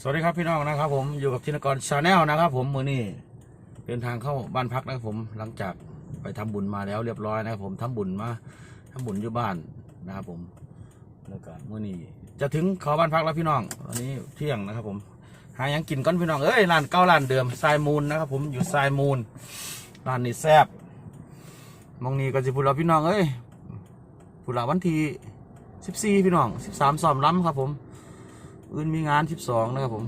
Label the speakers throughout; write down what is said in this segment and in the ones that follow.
Speaker 1: สวัสดีครับพี่น้องนะครับ ผมอยู่กับธินกรชาแนลนะครับ ผมมือนี้เดินทางเข้าบ้านพักนะครับผมหลังจากไปทำบุญมาแล้วเรียบร้อยนะครับผมทำบุญมาทำบุญอยู่บ้านนะครับผมแล้วก็มือนี้จะถึงเขาบ้านพักแล้วพี่น้องตอนนี้เที่ยงนะครับ ผมหายังกินก้อนพี่น้องเอ้ยร้านเก้าร้านเดิมทรายมูลนะครับ ผมอยู่ทรายมูลร้านนี้แซ่บมองนี้ก็จะพูดเราพี่น้องเอ้ยพูดเราวันที่สิบสี่พี่น้องสิบสามซ้อมล้ำครับผม อื่นมีงาน12นะครับผม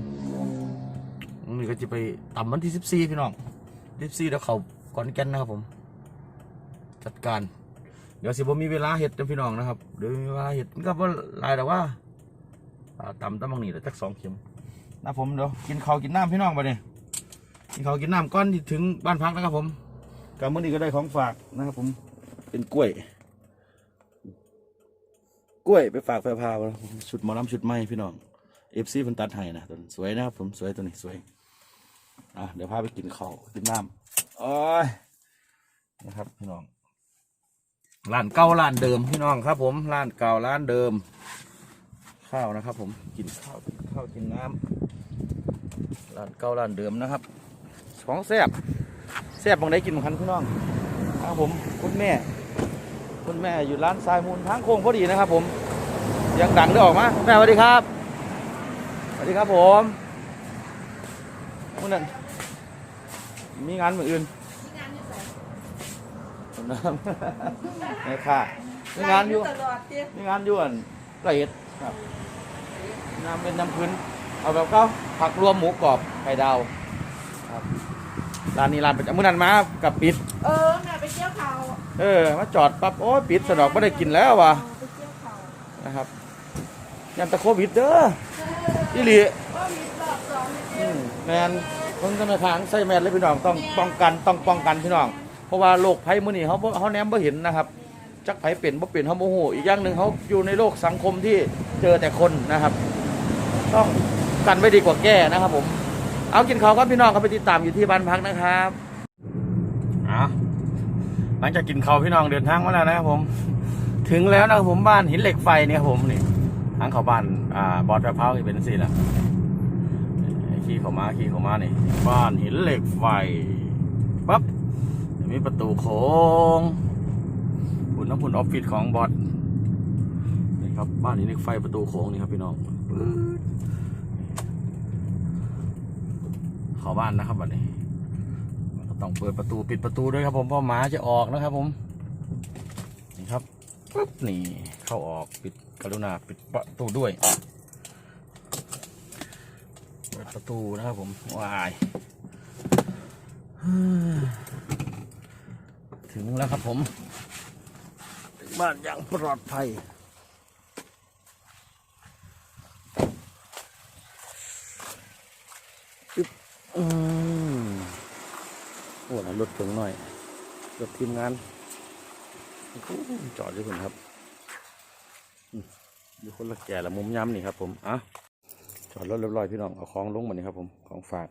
Speaker 1: นี่ก็จะไปต่ำวันที่14พี่น้อง14แล้วเขาขอนแก่นนะครับผม จัดการ เดี๋ยวสิผมมีเวลาเห็ดนะพี่น้องนะครับเดี๋ยวมีเวลาเห็ดก็ว่าลายแต่ว่าต่ำตั้งบางนี่แล้วจักสองเข็มนะผมเดี๋ยวกินข้าวกินน้ำพี่น้องไปเนี่ยกินข้าวกินน้ำก้อนที่ถึงบ้านพักนะครับผมกับมื้อนี้ก็ได้ของฝากนะครับผมเป็นกล้วย กล้วยไปฝากแฟพาวชุดหมอลำชุดใหม่พี่น้อง เอฟซีเพิ่นตัดให้นะตัวสวยนะครับผมสวยตัวนี้สวยอะเดี๋ยวพาไปกินข้าวกินน้ำโอ้ยนะครับพี่น้องร้านเก่าร้านเดิมพี่น้องครับ ผมร้านเก่าร้านเดิม ข้าวนะครับ ผมกินข้าวกินข้าวกินน้ำร้านเก่าร้านเดิมนะครับของแซ่บแซ่บบางได้กินคันพี่น้องครับผมคุณแม่ คุณแม่อยู่ร้านทรายมูลทางโค้งพอดีนะครับ ผมเสียงดังได้ออกมาแม่สวัสดีครับ วัสดีครับผมคุณนั่นมีงานมืออื่นผมน้ำไม่ค่ะมีงานอยู่
Speaker 2: ตลอดเตี้ย
Speaker 1: มีงานอยู่อันละเอียดครับน้ำเป็นน้ำพื้นเอาแบบเก้าผักรวมหมูกรอบไข่ดาวครับร้านนี้ร้านประจำมื่อนั้นมากับปิด
Speaker 2: เออแม่ไปเที่ยวเขา
Speaker 1: เออมาจอดปั๊บโอ้ยปิดสนอกไม่ได้กินแล้วว่ะ
Speaker 2: ไปเที่ยวเขา
Speaker 1: นะครับยันตะโควิดเด้อ อีหลี
Speaker 2: ก็มีรอบสองในเที่
Speaker 1: อื
Speaker 2: ยว
Speaker 1: มแมนคนธนาคารใส่แมสเลยพี่น้องต้องป้องกันต้องป้องกันพี่น้อง เพราะว่าโรคภัยมื้อนี้เขาบ่เขาแนมบ่เห็นนะครับ จักไผเป็นบ่เป็นเขาโมโหอีกอย่างหนึ่งเขาอยู่ในโลกสังคมที่เจอแต่คนนะครับ ต้องกันไว้ดีกว่าแก้นะครับ ผม เอากินข้าวครับพี่น้องครับไปติดตามอยู่ที่บ้านพักนะครับอะหลังจากกินข้าวพี่น้องเดินทางมาแล้วนะครับผม ถึงแล้วนะครับผมบ้านหินเหล็กไฟเนี่ยครับผมนี่ ทางเข้าบ้านอ่าบอดระเพราที่เป็นสี่ละขี่เข้ามาขี่เข้ามานี่ บ้านหินเหล็กไฟปั๊บมีประตูโค้งหุ่นน้ำหุ่นออฟฟิศของบอดนี่ครับบ้านหินเหล็กไฟประตูโค้งนี่ครับพี่น้องเข้าบ้านนะครับบัดนี้ก็ต้องเปิดประตูปิดประตูด้วยครับผมเพราะหมาจะออกนะครับผมนี่ครับปุ๊บนี่เข้าออกปิด กรุณาปิดประตูด้วยเปิดประตูนะครับผมวายถึงแล้วครับผมถึงบ้านอย่างปลอดภัยปึ๊บอืมโอ้นะรถเพิ่งหน่อยรถทีมงานจอดอยู่คนครับ อยู่คนละแก่ละมุมย้ำนี่ครับผมอะจอดรถเรียบร้อยพี่น้องเอาของลงมานี่ครับผมของฝาก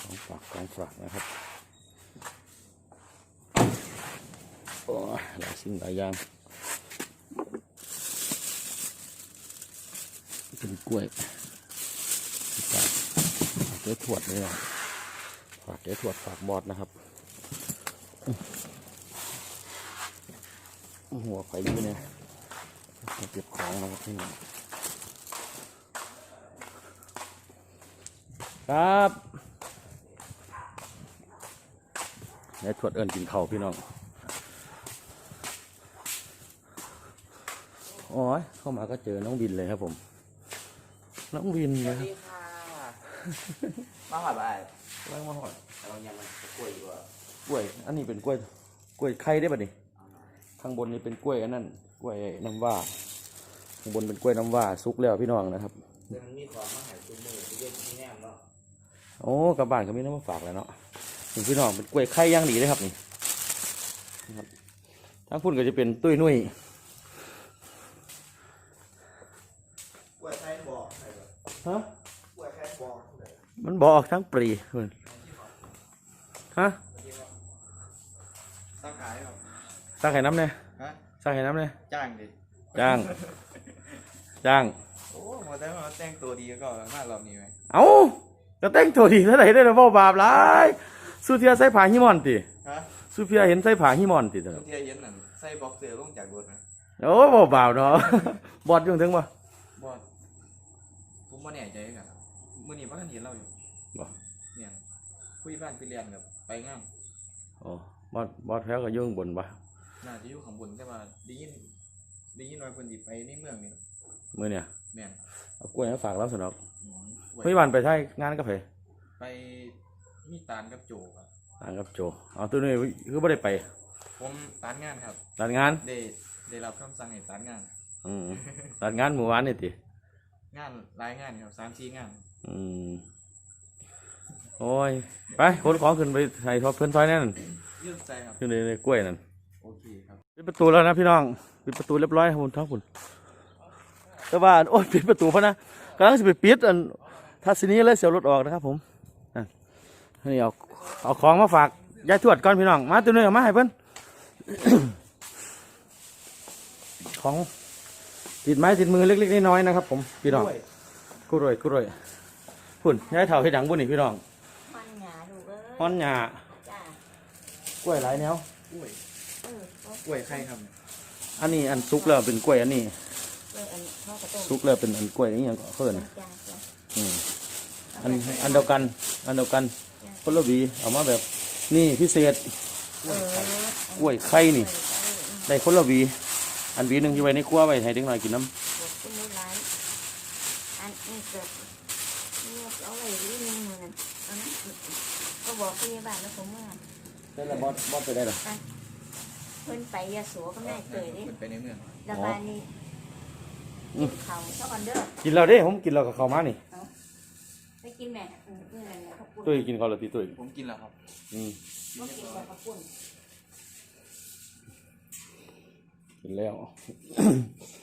Speaker 1: ของฝากของฝากนะครับโอ้ยหลายสิ่งหลายอย่างเป็นกล้วยฝากฝากเจ๊ถวดเลยนะฝากเจ๊ถวดฝากบอดนะครับหัวไฟอยู่เนี่ย เก็บของนะครับพี่น้องครับนายทวดเอิญกินข้าวพี่น้อง โอ้ยเข้ามาก็เจอน้องวินเลยครับผม น้องวินเลยครับ
Speaker 3: ค่ะ มาหอดอะไร
Speaker 1: กำลังมาหอด
Speaker 3: เรายังมันกล้วยอยู่อะ
Speaker 1: กล้วย อันนี้เป็นกล้วย กล้วยไข่ได้ป่ะนี่ ข้างบนนี่เป็นกล้วยอันนั้น กล้วยน้ำว้า ข้างบนเป็นกล้วยน้ำว้าซุกแล้วพี่น้องนะครับ
Speaker 3: เดี๋ยวมันมีของมาใหายตุ้มมือที่เย็นที่แนมเนาะ
Speaker 1: โอ้กลับบ้านก็มีน้ำมาฝากแล้วเนาะนี่พี่น้องเป็นกล้วยไข่ย่างดีเลยครับนี่นะครับทางพุ่นก็จะเป็นตุ้ยนุ่ย
Speaker 3: กล้วยไข่บอก
Speaker 1: ฮะ
Speaker 3: กล้วยไข่บอก
Speaker 1: มันบอกทั้งปรีเพิ่นฮะ
Speaker 3: สักขายครับ
Speaker 1: สร้างไข่น้ำเนี่ย
Speaker 3: ฮะ
Speaker 1: สร้างไข่น้ำเนี่ย
Speaker 3: จ้างดิ
Speaker 1: จ้าง จ้าง
Speaker 3: โอ้
Speaker 4: หมดแต่ว่าแต่งตัวดีก็มารอบนี้ไหม
Speaker 1: เอ้าก็แต่งตัวดีเท่าไหร่ได้อบ่บาปหลายสุเทียใส่ผ้าฮิมอนติ
Speaker 4: ฮะ
Speaker 1: สุเทียเห็นใส่ผ้าฮิมอนติตลอด
Speaker 4: เที่ยเย็นนั่นใส่บ็อกเซอร์ลงจากรถนะ
Speaker 1: โอ้บ่บาปเนาะ บอดอยู่ถึงบ่
Speaker 4: บอดผมบ่แน่ใจกันมื้อนี้บ่ทันเห็นเราอยู่
Speaker 1: บ่
Speaker 4: เนี่ยคุยบ้านไปเรียนกับไปงาน
Speaker 1: โอ้บอดบอดแถวก็อยู่ข้างบนบ่
Speaker 4: น่าจะอยู่ข้างบนแต่ว่าได้ยินได้ยินว่าเพิ่นสิไปในเมืองนี่
Speaker 1: มื้อเนี่ย
Speaker 4: แม่น
Speaker 1: เอากล้วยมาฝากเราสนอก
Speaker 4: อืม
Speaker 1: เฮ้ยวันไปใช้งานกับไผ
Speaker 4: ไปมีตานกับโจครับ
Speaker 1: งานกับโจเอาตัวนี้คือบ่ได้ไป
Speaker 4: ผมตานงานครับ
Speaker 1: ร้านงาน
Speaker 4: ได้ได้รับคำสั่งให้ตานงาน
Speaker 1: อืมร้านงานเมื่อวานนี่ติ
Speaker 4: งานหลายงานครับสามสี่งาน
Speaker 1: อืมโอ้ยไปขนของขึ้นไปให้ทอเพิ่นซอยแนั่น
Speaker 4: ยืดใจครับ
Speaker 1: อยู่ในในกล้วยนั่น
Speaker 4: โอเคครับ
Speaker 1: ปิดประตูแล้วนะพี่น้องปิดประตูเรียบร้อยครับคุณท้องคุณ แต่ว่าโอ้ยปิดประตูเพราะนะกำลังจะไปปิดอันทัศนีเลยเสียวรถออกนะครับ ผมนั่นนี่เอาเอาของมาฝากยายทวดก่อนพี่น้องมาตัวนึงเอามาให้เพิ่นของติดไม้ติดมือเล็กๆน้อยๆนะครับ ผมพี่น้องกูรวยกูรวยพุ่นยายเถ่าให้ดังบุญนี่พี่น้อง
Speaker 2: มันหยาดูเอ้ย
Speaker 1: ฮ้อนหญ้า
Speaker 2: จ้าก
Speaker 1: ล้วยหลายแนว
Speaker 4: กล้วย
Speaker 2: เออโอ้
Speaker 4: กล้วยไข่ครับเนี่ย
Speaker 1: อันนี้อันซุกแล้วเป็นกล้วยอันนี้
Speaker 2: เอออันพ่อกระต้ม
Speaker 1: ซุกแล้วเป็นอันกล้วยนี่ยังก็เพิ่น
Speaker 2: จ้าจ้า
Speaker 1: อืมอันอันเดียวกัน อันเดียวกันคนละหวีเอามาแบบนี่พิเศษ
Speaker 2: เออก
Speaker 1: ล้วยไข่นี่ ได้คนละหวีอันหวีหนึ่งอยู่ไว้ในครัวไว้ให้เด็กน้อยกินน้
Speaker 2: บอกคุณไม่ร้ายอันนี้เกิดนี่เอาอะไรอีกนิดนึงเหมือนกันอันนั้นก็บอกพยาบาลแล้วผมว่าำ
Speaker 1: ได้ละบอสบอสไปได้หรอ
Speaker 2: เพิ่นไปยาสูก็ได้เกิดดิ
Speaker 4: มันไปในเมือง
Speaker 2: ระบาดนี้กิน เขาเท่ากันเด้อ
Speaker 1: กินแล้วเด้ผมกินแล้วกับข้าวมานี่
Speaker 2: ไปกินแม่อืมนี่อะไรเนี่ยข้าวปุ้น
Speaker 1: ตุ้ยกินข้าวแล้วตีตุ้ย
Speaker 4: ผมกินแล้วครับ
Speaker 1: อืม
Speaker 2: บ่กินแต่ข้าวปุ้น
Speaker 1: กินแล้ว
Speaker 2: อั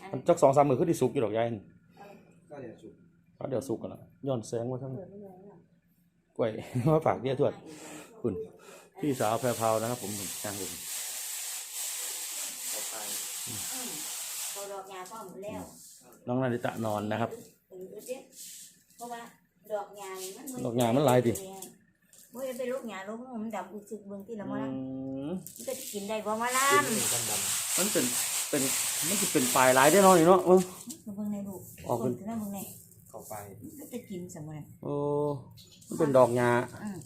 Speaker 2: น
Speaker 1: มันจักสองสามมือคือที่สุกอยู่ดอกยายนี่
Speaker 4: ก็เดี๋ยวสุก
Speaker 1: เอาเดี๋ยวสุกกันละย้อนแสงมาทั้ง
Speaker 2: เปิดไม่เลยนะ
Speaker 1: กล้วยมาฝากเบี้ยทวดคุณพี่สาวแพรพราวนะครับ ผมผมจ้างผม
Speaker 4: เข้าไป
Speaker 2: อืมพอดอกยาก็หมดแล้ว
Speaker 1: น้องนาฬิตะนอนนะครับ
Speaker 2: ถึงดูสิเพราะว่าดอกยานี่มัน
Speaker 1: ดอกยามันหลายดิ
Speaker 2: เมื่อไปลูกยาลูกมันดำอุสึกเบิ่งที่ละ
Speaker 1: อื
Speaker 2: มะละ
Speaker 1: ม
Speaker 2: มันจะกินได้บ่มะละ
Speaker 4: ดำด
Speaker 1: มันเป็นเป็นมันจะเป็นปลายหลายได้เนอนนี่เนาะมึง
Speaker 2: เบิ่งในลูก
Speaker 1: ออกเป็น
Speaker 2: ถึงนั่นเบิ่งในำ
Speaker 4: เข้าไป
Speaker 2: มันก็จะกินเสมอ
Speaker 1: โอ้มันเป็นดอกหญ้า
Speaker 2: อืม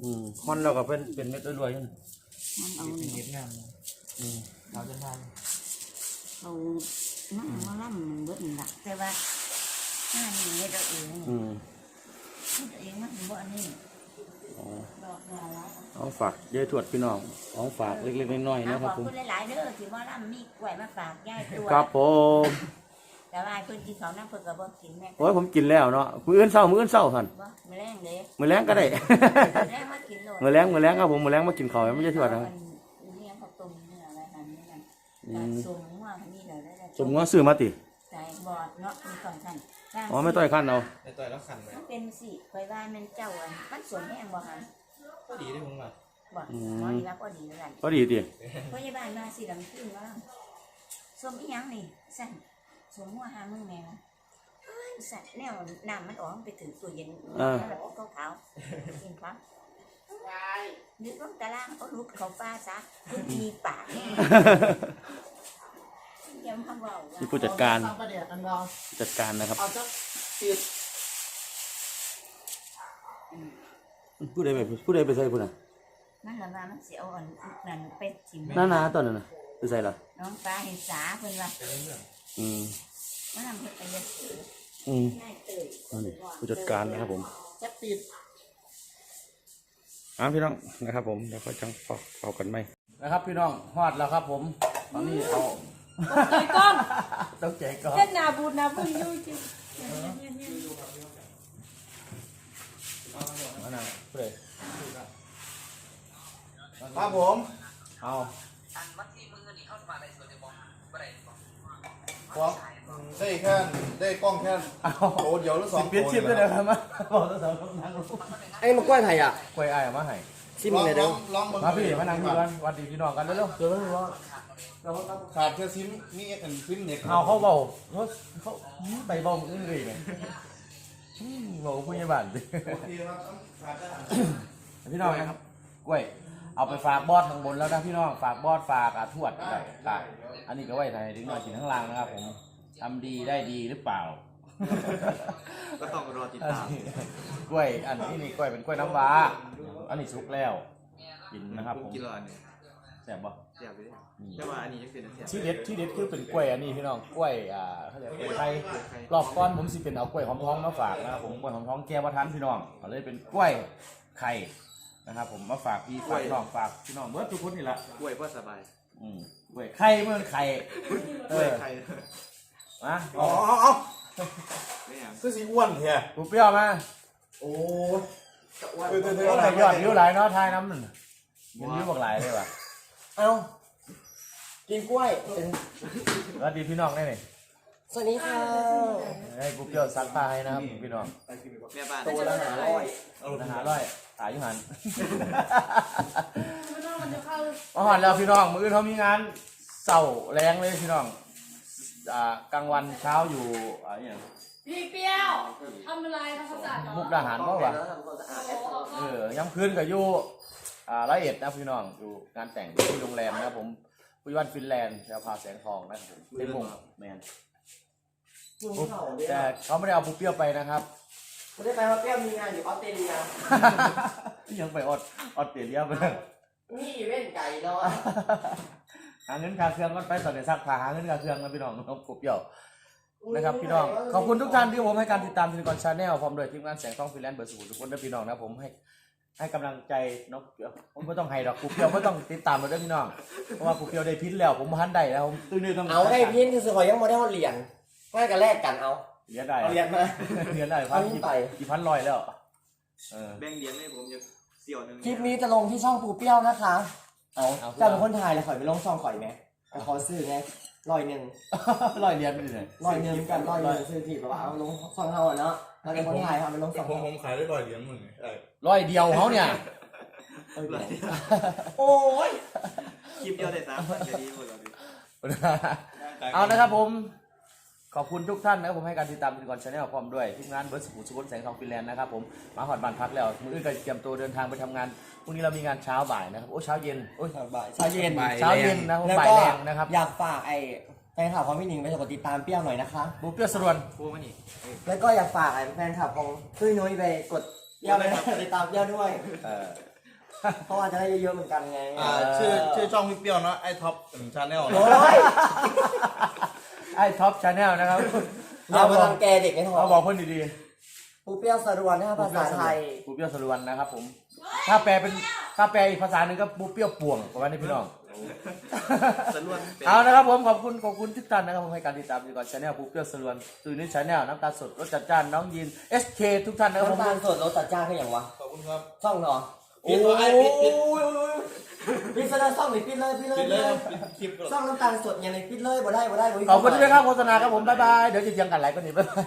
Speaker 1: อืมฮอนแล้วก็เป็นเป็นเม็ดรวยๆอยู่นะ
Speaker 2: มันเอา
Speaker 4: เป็น
Speaker 2: เนี่ย
Speaker 4: เม็ดงามนะ
Speaker 1: อืม
Speaker 4: เอาจนทาน
Speaker 2: เอา นั่งมะละมันเบิดนั่นล่ะแต่ว่าหน้านี่เฮ็ดเอาเอง
Speaker 1: อืม
Speaker 2: เฮ็ดเองมันบ่อันนี้
Speaker 1: อ๋อ
Speaker 2: ดอกยาละ
Speaker 1: เอาฝากยายทวดพี่น้องของฝากเล็กๆน้อยๆ
Speaker 2: อะ
Speaker 1: นะค
Speaker 2: ข
Speaker 1: รั
Speaker 2: อ
Speaker 1: บบผม
Speaker 2: คุณหลายๆเด้อที่มะละมีกล้วยมาฝากยายตัว
Speaker 1: ครับผม
Speaker 2: แต่ว่าเพิ่นกินข้าวนั่งเพิ่นก็บ่กินแม่
Speaker 1: โอ้ยผมกินแล้วเนาะ มื้ออื่นเช้า มื้ออื่นเช้าหั่น
Speaker 2: บ่มื้อแรงเด้
Speaker 1: มื้อแรงก็ได้
Speaker 2: มื้อแรงมากินโลด
Speaker 1: มื้อแรงมื้อแรงครับผม มื้อแรงมากินข้าวไม่ใช่ทวดนะครับ
Speaker 2: เนี่ยเขาต้มเนื้ออะไรหันนี่กัน
Speaker 1: อืม
Speaker 2: สม ว่านี่เลยได้
Speaker 1: สมว่าซื้อมาติ
Speaker 2: ใจบอดเนาะมีสองท่าน
Speaker 1: อ๋อไม่ต้อยขั้นเอา
Speaker 4: ในต่อยแล้วขันไหม
Speaker 2: มันเป็นสิไว้ว่ามันเจ้าอันมันสวนแห้งบ่หัน
Speaker 4: ก็ดีได้ผมว่า
Speaker 2: บ่หมอดีแล้วก็ดีแล้วกัน
Speaker 1: ก็ดีติ
Speaker 2: พยาบาลมาสิลำขึ้นว่าสมอีหยังนี่สั่นสมหัวหามือแม่นะเอ้ยสั่นแนวน้ำมันออกมันไปถึงตัวเย็นแล้วก็ขาวๆกินครับนึกว่าตารางเอาลุดเขาป้าซะคุณมีปากนี่ ยังทำเบา
Speaker 1: นี่ผู้จัดการ
Speaker 5: ประเดี๋ยวกันรอ
Speaker 1: จัดการนะครับ
Speaker 5: เอาสักสิบ
Speaker 1: ผู้ใดไปผู้ใดไปใส่ผู้น่ะ
Speaker 2: มันละว่ามันสิเอาอันนั่นเป็ดชิม
Speaker 1: หน้าหนาตอนนั้นน่ะไปใส่ล่ะ
Speaker 2: น้องปลาเห็นสาเพิ่นว่า
Speaker 4: ไปในเมือง
Speaker 1: อืม
Speaker 2: มันทำเพิ่นไปเยอะ
Speaker 1: อืม
Speaker 2: ง่ายเตย
Speaker 1: อันนี้ผู้จัดการนะครับผม
Speaker 5: สักสิบ
Speaker 1: อ่าพี่น้องนะครับผมเดี๋ยวค่อยจังเฝ้าเฝ้ากันไหมนะครับ พี่น้องฮอดแล้วครับผมตอนนี้เอา
Speaker 5: ใจกล้อง
Speaker 1: ต้องใจก่อน
Speaker 5: เล่นนาบูดนาบุญอยู่จริง
Speaker 1: มาหน่อยผู้ใด
Speaker 3: ครับผม
Speaker 1: เอา
Speaker 3: บอกได้แค่ได้กล้องแค่
Speaker 1: เอา
Speaker 3: โตเดียวหรือสอง
Speaker 1: เปลี่ยนชิปด้วยนะครับมาบอกตัวสาวนั่งลง
Speaker 5: ไอ้มากล้วยไทยอะ
Speaker 1: กล้วยอ้ายเอามาให้
Speaker 5: ชิม
Speaker 3: ลอง
Speaker 5: เลย
Speaker 3: ล
Speaker 5: เด้
Speaker 3: อ
Speaker 5: อง
Speaker 3: ลองเบิ่ง
Speaker 1: มาพี่มานั่งอยู่กันสวัสดีพี่น้องกันเร็วๆเจอแล้ว ว่า
Speaker 3: ขาดแค่ซิมมีอันซิมเน็ต
Speaker 1: เอาเขาเบาเขาเขาใบเบาอื้อเลยไงอืมบอกผู้ใหญ่บ้านดิ
Speaker 3: โอเคครับขาดได้
Speaker 1: พี่น้องนะครับกล้วย เอาไปฝากบอสข้างบนแล้วนะพี่น้องฝากบอสฝากอาทวดได้ได้อันนี้ก็ไว้ไทยถึงหน่อยกินข้างล่างนะครับผมทำดีได้ดีหรือเปล่า
Speaker 4: ก็ต้องรอติดตาม
Speaker 1: กล้วย อันนี้นี่กล้วยเป็นกล้วยน้ำว้า อันนี้สุกแล้ว กินนะครับ
Speaker 4: ผ
Speaker 1: ผมม
Speaker 4: กินรอเนี่ย
Speaker 1: แซ่บบ่
Speaker 4: แซ่บไปเลยแต่ว่าอันนี้ยังเป็นแซ่บ
Speaker 1: ที่เด็ดที่เด็ดคือเป็นกล้วยอันนี้พี่น้องกล้วยอ่าเขาเรียกกล้วยไข่รอบก้อนผมสิเป็นเอากล้วยหอมทองมาฝากนะครับผมกล้วยหอมทองแก้วทันพี่น้องก็เลยเป็นกล้วยไข่นะครับ ผมมาฝากพี่ฝากน้องฝากพี่น้องเบิร์ดทุกคนนี่แหละ
Speaker 4: กล้วยพ่อสบาย
Speaker 1: อืมกล้วยไข่เมื่อไข่เอก
Speaker 4: ล้วย
Speaker 1: อ
Speaker 4: ไข่
Speaker 1: มา
Speaker 3: อ๋อเอาเอา
Speaker 4: ไม่อย่าง
Speaker 3: คือสีอ้วนแท้
Speaker 1: กูเปรี้ยวมา
Speaker 3: โอ้
Speaker 4: จะอ้วน
Speaker 3: เออเออเอ
Speaker 1: เท่าไหร่ยอดวิวหลายเนาะทายน้ำหนึ่งยินวิวบอกหลายเลยว่ะ
Speaker 5: เอากินกล้วย
Speaker 1: สวัสดีพี่น้องได้ไหม
Speaker 5: สวัสดีค่ะ
Speaker 1: ให้กูเปรี้ยวซักผ้าให้นะครับพี่น้อง
Speaker 4: แม่บ้าน
Speaker 5: ตัวละหาร้อย
Speaker 1: นะฮะร้อยตายอยุหัน
Speaker 5: ไม่ต้องมันจะเข้า
Speaker 1: มาหอนแล้วพี่น้องมื้อเขามีงานเสาร์แรงเลยพี่น้องอ่ากลางวันเช้าอยู่อ่าอหย่าง
Speaker 5: พี่เปรี้ยวทำอะไรทำความสะอาดเหรอ
Speaker 1: มุกดาหารบ้างวะ
Speaker 5: ทำความสะอาด
Speaker 1: เออย้ำคืนกับอยู่ อ่าร้อยเอ็ดนะพี่น้องอยู่งานแต่งที่โรงแรมนะครับผมพุยวันฟินแลนด์แถวพาแสงทองนะครับผมเป็นวงแมน
Speaker 5: กินข้าวเดี๋ยว
Speaker 1: แต่เขาไม่ได้เอาปุ๊เปรี้ยวไปนะครับ
Speaker 5: ไม่ได้ไปว่าเปรี้ยวมีงานอยู่ออสเตรเลีย
Speaker 1: ยังไปออดออสเตรเลียไป
Speaker 5: นี่อีเว้นไก่เนาะ
Speaker 1: หาเงินค่าเครื่องก็ไปตอนนี้ซักผ้าหาเงินค่าเครื่องนะพี่น้องน้องปุ๊เปรี้ยวนะครับพี่น้องขอบคุณทุกท่านที่ผมให้การติดตามทีนกรชาแนลพร้อมโดวยทีมงานแสงทองฟิแลนซ์เบอร์สุขุมทุกคนด้วยพี่น้องนะผมให้ ให้กำลังใจน้องเปียวผมไม่ต้องให้ดอกกูเปียวไม่ต้องติดตามมาด้วยพี่น้องเพราะว่ากูเปียวได้พิษแล้ว ผมพันได้แล้วผมตื้อนี่ต้อง
Speaker 5: เอาได้พินคือสอยยังโมได้เอาเหรียญง่ายกันแลกกันเอา
Speaker 1: เหรียญได้
Speaker 5: เอาเหรียญมา
Speaker 1: เหรียญได้พัน
Speaker 5: เอา
Speaker 1: กี่
Speaker 5: ไป
Speaker 1: กี่พันลอยแล้วเออ
Speaker 4: แบ่งเหรียญให้ผมจะเสี่ยวหนึ่ง
Speaker 5: คลิปนี้จะลงที่ช่องปูเปรี้ยวนะคะ เอา
Speaker 1: เอา
Speaker 5: จะเป็นคนถ่ายเลยข่อยไปลงช่องข่อยไหมแต่ขอซื้อไง ร้อยหนึ่ง
Speaker 1: ลอยเหรียญไปเลย
Speaker 5: ร้อยหนึ่งกันร้อยหนึ่งซื้อที่แบบว่าเอาลงช่องเฮาอะเนาะเราเป็นคนถ่ายค่ะไปลงช่อง
Speaker 3: ผม
Speaker 5: เฮา
Speaker 3: ผมขายได้ร้อยเหรียญมึงไอ้
Speaker 1: ร้อยเดียวเขาเนี่ย
Speaker 5: โอ้ย
Speaker 4: คลิปเดียวได้สามพันจะดีหมดแล้วดิ
Speaker 1: เอานะครับผม ขอบคุณทุกท่านนะครับผมให้การติดตามทีนกรชาแนลพร้อมด้วยทีมงานเบอร์สุขุมสุขนแสงทองฟิแลนด์นะครับผมมาหอดบ้านพักแล้วมืออื่นก็เตรียมตัวเดินทางไปทำงานพรุ่งนี้เรามีงานเช้าบ่ายนะครับโอ้เช้าเย็นโอ้ย
Speaker 5: บ่ายเช้าเย็น
Speaker 1: เช้าเย็นนะครับ
Speaker 5: แล้ว
Speaker 1: บ่าย
Speaker 5: ก็
Speaker 1: แรงนะครับ
Speaker 5: อยากฝากไอ้แฟนคลับของพี่หนิงไปกดติดตามเปรี้ยวหน่อยนะคะ
Speaker 1: บูเปรี้ยวสรวน
Speaker 4: พูดมานี่
Speaker 5: แล้วก็อยากฝากไอ้แฟนคลับของตุ้ยนุ้ยไปกดเปรี้ยวเลยนะติดตามเปรี้ยวด้วย
Speaker 1: เออ
Speaker 5: เพราะว่าจะได้เยอะๆเหมือนกันไง
Speaker 3: อ่าชื่อชื่อช่องพี่เปรี้ยวเนาะไอ้ท็อปชาแนล
Speaker 5: โอ้ย
Speaker 1: ไอ้ท็อปชาแนลนะครับ
Speaker 5: อย่ามาทำแกเด็กไม่ท้อ
Speaker 1: เอา
Speaker 5: ง
Speaker 1: บอกเพื่อนดี
Speaker 5: ปูเปรี้ยวสรวนนะคะภาษาไทย
Speaker 1: ๆบูเปรี้ยวสรวนนะครับ ผม ถ้าแปลเป็นถ้าแปลอีกภาษาหนึ่งก็บูเปรี้ยวป่วงประมาณนี้พี่น้อง
Speaker 4: สล้วนเป็น
Speaker 1: เอานะครับผมขอบคุณขอบคุณทุกท่านนะครับผมให้การติดตามดีก่อนชาแนลบูเปรี้ยวสรวนตูนิชาแนลน้ำตาลสดรสจัดจ้านน้องยิน SK ทุกท่านนะครับผม
Speaker 5: น้ำตาลสดรสจัดจ้านคืออย่างวะ
Speaker 3: ขอบคุณครับ
Speaker 5: ช่องเนาะ
Speaker 3: ปิดเลยไอ้ปิดปิด
Speaker 5: ปิดซะแล้วช่องหรือปิดเลยปิดเลย
Speaker 3: ปิ
Speaker 5: ปิ
Speaker 3: ด
Speaker 5: ด
Speaker 3: เล
Speaker 5: เลยย
Speaker 3: ปิดคลิปก่อน
Speaker 5: ช่องน้ำตาลสดอย่างไรปิดเลยบ่ได้บ่ได้บ่ได้
Speaker 1: ขอบคุณที่ได้เข้าโฆษณาครับผม บ๊ายบาย เดี๋ยวจะเจียงกันไหลกันอีกบ๊ายบาย